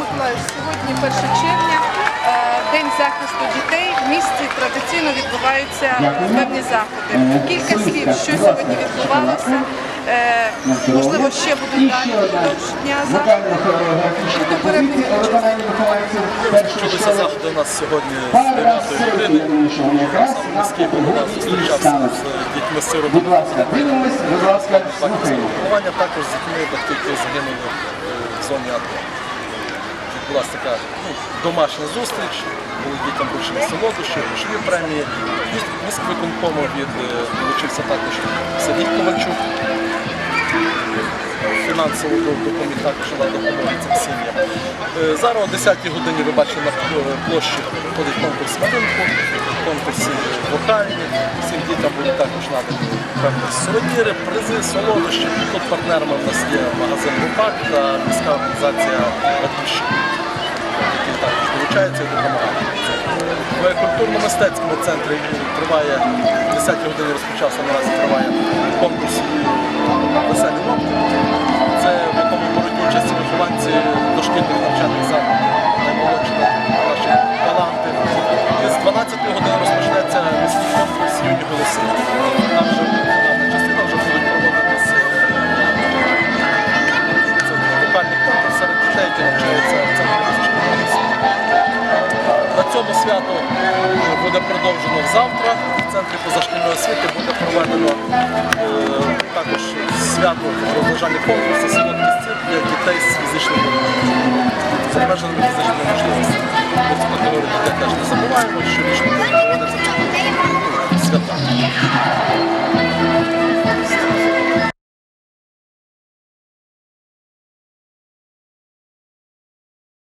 Миколаївич, сьогодні 1 червня, е, день захисту дітей. В місті традиційно відбуваються певні заходи. Кілька слів, що сьогодні відбувалося. Е, можливо, ще будуть далі впродовж дня заходу. заходи у нас сьогодні з 9 години. Міський програм зустрічався з дітьми сиротами. Планування також з дітьми, так тільки загинули е, в зоні АТО. Відбулася така ну, домашня зустріч, були дітям вручені солодощі, грошові премії. Від е, долучився також Сергій Ковальчук. Фінансово допоміг також на допомоги цим сім'ям. Е, Зараз о 10 годині ви бачите на е, площі проходить конкурс малюнку, конкурси вокальні. Всім дітям будуть також надані певні сувеніри, призи, солодощі. Тут партнерами в нас є магазин Лупак та міська організація Батьківщина, які також долучаються і допомагають. В культурно-мистецькому центрі триває 10 годині розпочався наразі триває конкурс веселі нотки. цьому свято е, буде продовжено завтра. В центрі позашкільної освіти буде проведено е, також свято е, розважальний конкурсу солодкі стіл для дітей з фізичними обмеженими фізичними можливостями. Про дітей теж не забуваємо, що річно проводиться свята.